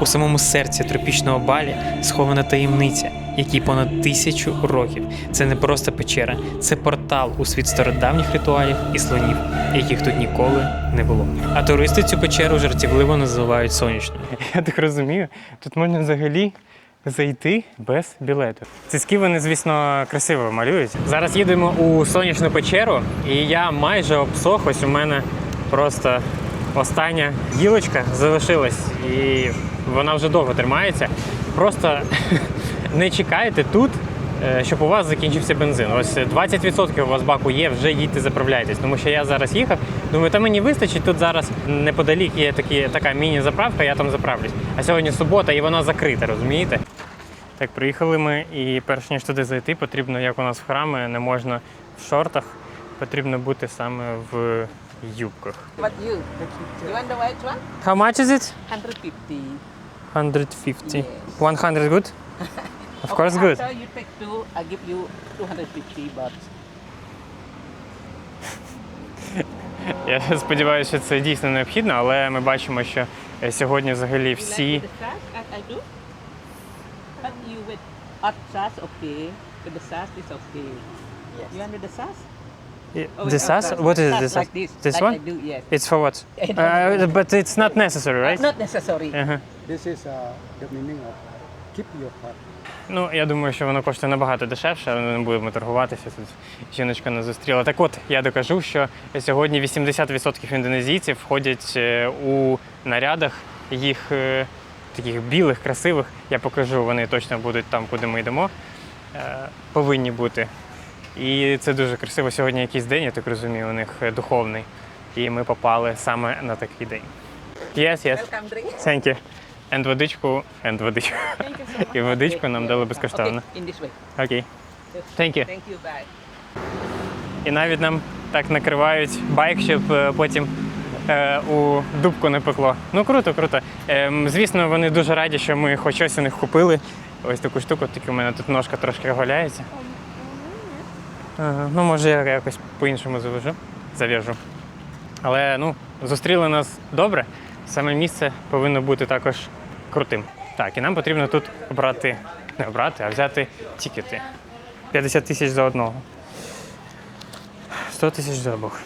У самому серці тропічного балі схована таємниця, якій понад тисячу років. Це не просто печера, це портал у світ стародавніх ритуалів і слонів, яких тут ніколи не було. А туристи цю печеру жартівливо називають сонячною. Я так розумію, тут можна взагалі зайти без білету. Цицьки вони, звісно, красиво малюють. Зараз їдемо у сонячну печеру, і я майже обсох. Ось у мене просто остання гілочка залишилась, і вона вже довго тримається. Просто не чекайте тут. е, Щоб у вас закінчився бензин. Ось 20% у вас баку є, вже їдьте заправляйтесь. Тому що я зараз їхав. Думаю, та мені вистачить. Тут зараз неподалік є такі, така міні-заправка, я там заправлюсь. А сьогодні субота і вона закрита, розумієте? Так, приїхали ми, і перш ніж туди зайти, потрібно, як у нас в храми, не можна в шортах, потрібно бути саме в юбках. What you? You want the white one? How much is it? 150. 150. Yes. 100 good? Of course good. After you take two, I give you 250 but Я сподіваюся, що це дійсно необхідно, але ми бачимо, що е, сьогодні взагалі всі. Like the sauce, as I do. But you with hot sauce, okay. With the sauce, it's okay. Yes. You want with the sauce? Oh, The with What is this? Like this. This like one? I do, yes. It's for what? Uh, but it's not necessary, right? Not necessary. Ага. This is uh, the meaning of keep your heart. Ну, я думаю, що воно коштує набагато дешевше, але не будемо торгуватися. Тут жіночка нас зустріла. Так от, я докажу, що сьогодні 80% індонезійців входять е, у нарядах їх е, таких білих, красивих. Я покажу, вони точно будуть там, куди ми йдемо. Е, Повинні бути. І це дуже красиво. Сьогодні якийсь день, я так розумію, у них е, духовний. І ми попали саме на такий день. Yes, yes. Welcome drink. Thank you. And водичку, and водичку. І водичку нам дали безкоштовно. Okay, in this way. Окей. Thank you. Thank you, bye. І навіть нам так накривають байк, щоб е, потім е, у дубку не пекло. Ну круто, круто. Ем, звісно, вони дуже раді, що ми хоч щось у них купили. Ось таку штуку, тільки у мене тут ножка трошки оголяється. Ага, ну, може, я якось по-іншому завяжу. зав'яжу. Але ну, зустріли нас добре. Саме місце повинно бути також крутим. Так, і нам потрібно тут обрати, не обрати, а взяти тікети. 50 тисяч за одного. 100 тисяч за обох.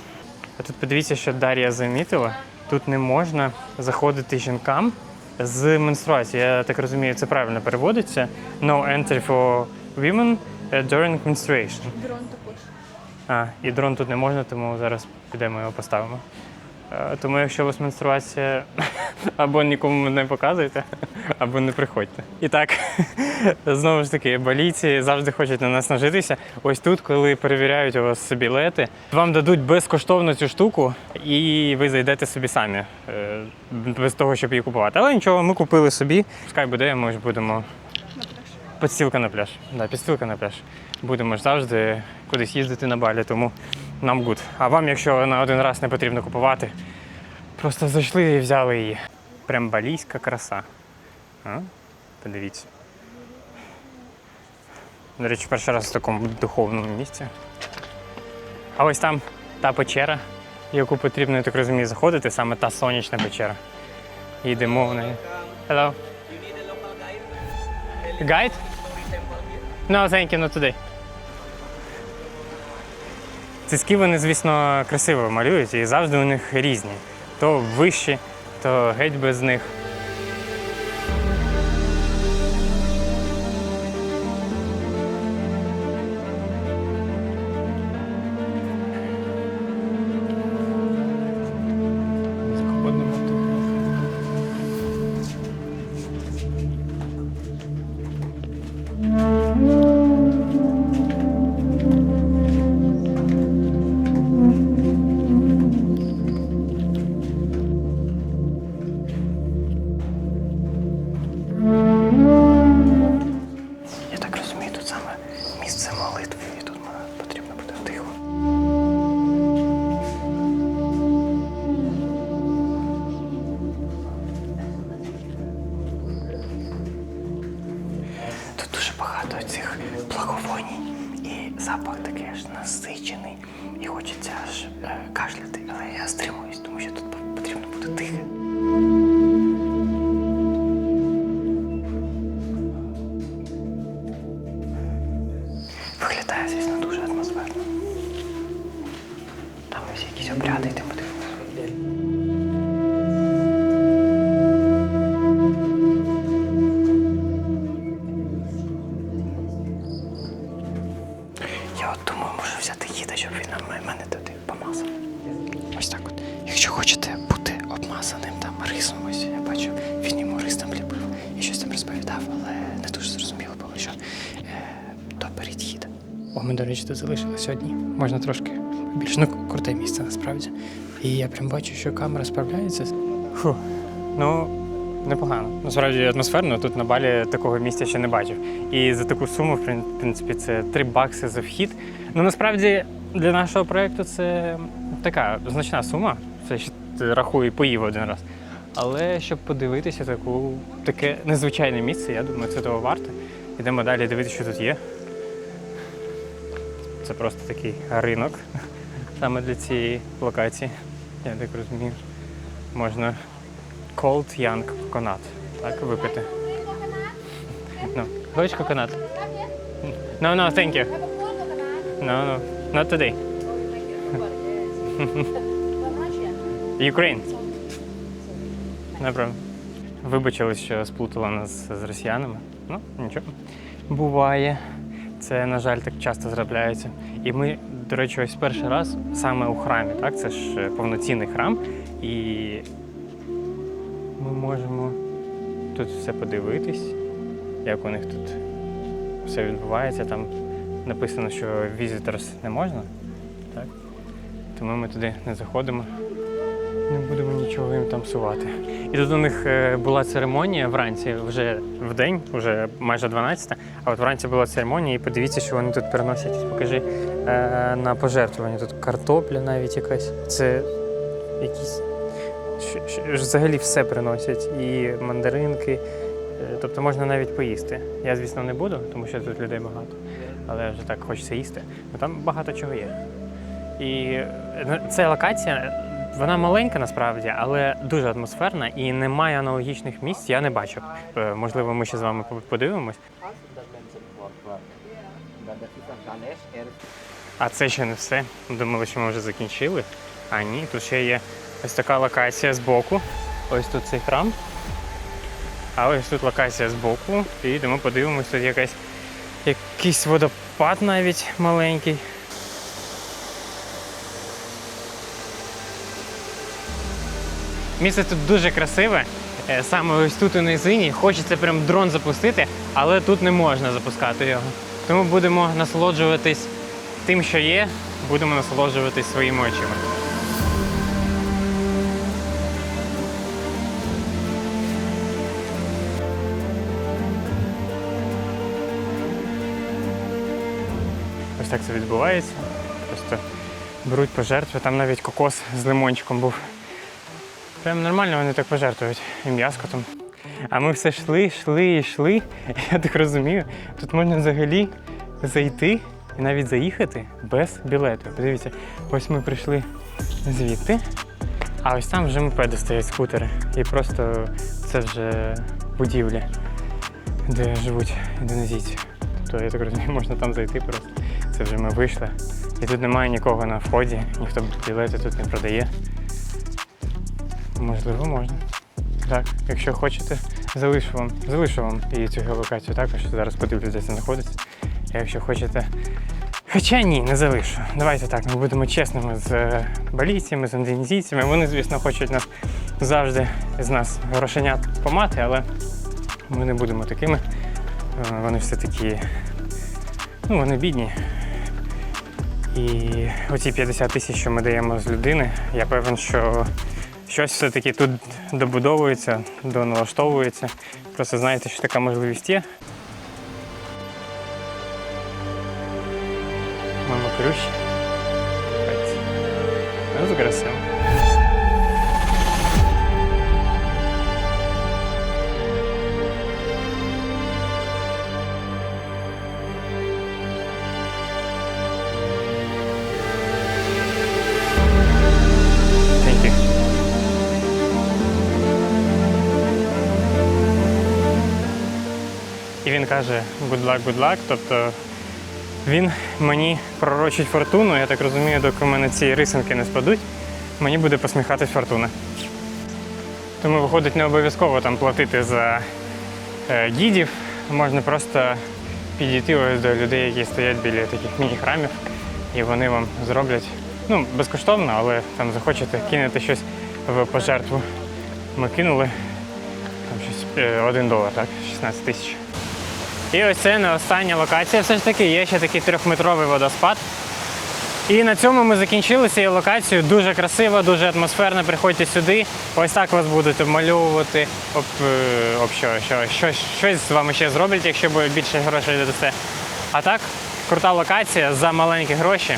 А тут подивіться, що Дар'я замітила. Тут не можна заходити жінкам з менструації. Я так розумію, це правильно переводиться. No entry for women uh, during menstruation. А, і дрон тут не можна, тому зараз підемо його поставимо. Е, Тому якщо у вас менструація, або нікому не показуйте, або не приходьте. І так, знову ж таки, балійці завжди хочуть на нас нажитися. Ось тут, коли перевіряють у вас білети, вам дадуть безкоштовно цю штуку, і ви зайдете собі самі, е, без того, щоб її купувати. Але нічого, ми купили собі. Пускай буде, ми ж будемо Підстілка на пляж. Да, підстілка на пляж. Будемо ж завжди кудись їздити на балі, тому нам гуд. А вам, якщо на один раз не потрібно купувати, просто зайшли і взяли її. Прям балійська краса. А? Подивіться. До речі, перший раз в такому духовному місці. А ось там та печера, яку потрібно, я так розумію, заходити, саме та сонячна печера. Йдемо в неї. Hello. Guide? No, thank you, not today. Цицьки вони, звісно, красиво малюють і завжди у них різні. То вищі, то геть без них. багато цих благовоній, і запах такий аж насичений, і хочеться аж е, кашляти. Але я стримуюсь, тому що тут потрібно бути тихе. Виглядає, звісно, дуже атмосферно. Там ось якісь обряди. йдемо. Обмазаним там рисом, ось я бачу, він йому рис там ліпив і щось там розповідав, але не дуже зрозуміло було, що е, то гіда. О, ми, до речі, тут залишилися одні. Можна трошки більш ну, круте місце насправді. І я прям бачу, що камера справляється. Фу. Ну, непогано. Насправді атмосферно. Тут на балі такого місця ще не бачив. І за таку суму, в принципі, це 3 бакси за вхід. Ну насправді для нашого проєкту це така значна сума. Це ти поїв один раз. Але щоб подивитися таку, таке незвичайне місце, я думаю, це того варте. Йдемо далі дивитися, що тут є. Це просто такий ринок саме для цієї локації. Я так розумію. Можна Cold Young Coconut. Так, випити. No. Хочеш коконат? No, no, thank you. No, no, not today. Ukraine. Правда. Вибачились, що сплутала нас з росіянами. Ну, нічого. Буває. Це, на жаль, так часто зробляється. І ми, до речі, ось перший раз саме у храмі, так? Це ж е, повноцінний храм. І ми можемо тут все подивитись, як у них тут все відбувається. Там написано, що visitors не можна, так? Тому ми туди не заходимо, не будемо нічого їм там псувати. І тут у них е, була церемонія вранці, вже в день, вже майже 12, а от вранці була церемонія, і подивіться, що вони тут переносять. Покажи е, на пожертвування. Тут картопля навіть якась. Це якісь взагалі все приносять. І мандаринки. Е, Тобто можна навіть поїсти. Я, звісно, не буду, тому що тут людей багато. Але вже так хочеться їсти. Ну там багато чого є. І е, ця локація, вона маленька насправді, але дуже атмосферна і немає аналогічних місць, я не бачив. Е, Можливо, ми ще з вами подивимось. А це ще не все. Думали, що ми вже закінчили. А ні, тут ще є ось така локація збоку. Ось тут цей храм. А ось тут локація збоку. І йдемо подивимось, тут якась, якийсь водопад навіть маленький. Місце тут дуже красиве. Е, Саме ось тут у низині. Хочеться прям дрон запустити, але тут не можна запускати його. Тому будемо насолоджуватись тим, що є, будемо насолоджуватись своїми очима. Ось так це відбувається. Просто беруть пожертви. Там навіть кокос з лимончиком був. Прям нормально вони так пожертвують. І м'яско там. А ми все йшли, йшли і йшли. Я так розумію, тут можна взагалі зайти і навіть заїхати без білету. Подивіться, ось ми прийшли звідти, а ось там вже мопеди стоять скутери. І просто це вже будівля, де живуть індонезійці. Тобто, я так розумію, можна там зайти просто. Це вже ми вийшли. І тут немає нікого на вході, ніхто білети тут не продає. Можливо, можна. Так, якщо хочете, залишу вам, залишу вам і цю геолокацію також. Зараз подивлюсь, де це знаходиться. Якщо хочете. Хоча ні, не залишу. Давайте так, ми будемо чесними з е, балійцями, з індонезійцями. Вони, звісно, хочуть нас завжди з нас грошенят помати, але ми не будемо такими. Е, Вони все такі, ну, вони бідні. І оці 50 тисяч, що ми даємо з людини, я певен, що щось все-таки тут добудовується, доналаштовується. Просто знаєте, що така можливість є. Мама ключ. Ну, красиво. Він каже good luck, good luck, тобто Він мені пророчить фортуну. Я так розумію, доки в мене ці рисинки не спадуть, мені буде посміхатись фортуна. Тому виходить не обов'язково там платити за е, гідів. Можна просто підійти ось до людей, які стоять біля таких міні-храмів, і вони вам зроблять ну, безкоштовно, але там захочете кинути щось в пожертву. Ми кинули там щось е, 1 долар, так, 16 тисяч. І ось це не остання локація. Все ж таки є ще такий трьохметровий водоспад. І на цьому ми закінчили цією локацією. Дуже красиво, дуже атмосферно. Приходьте сюди. Ось так вас будуть обмальовувати. Об, е, об що, що, що, щось з вами ще зроблять, якщо буде більше грошей дадасте. А так, крута локація за маленькі гроші.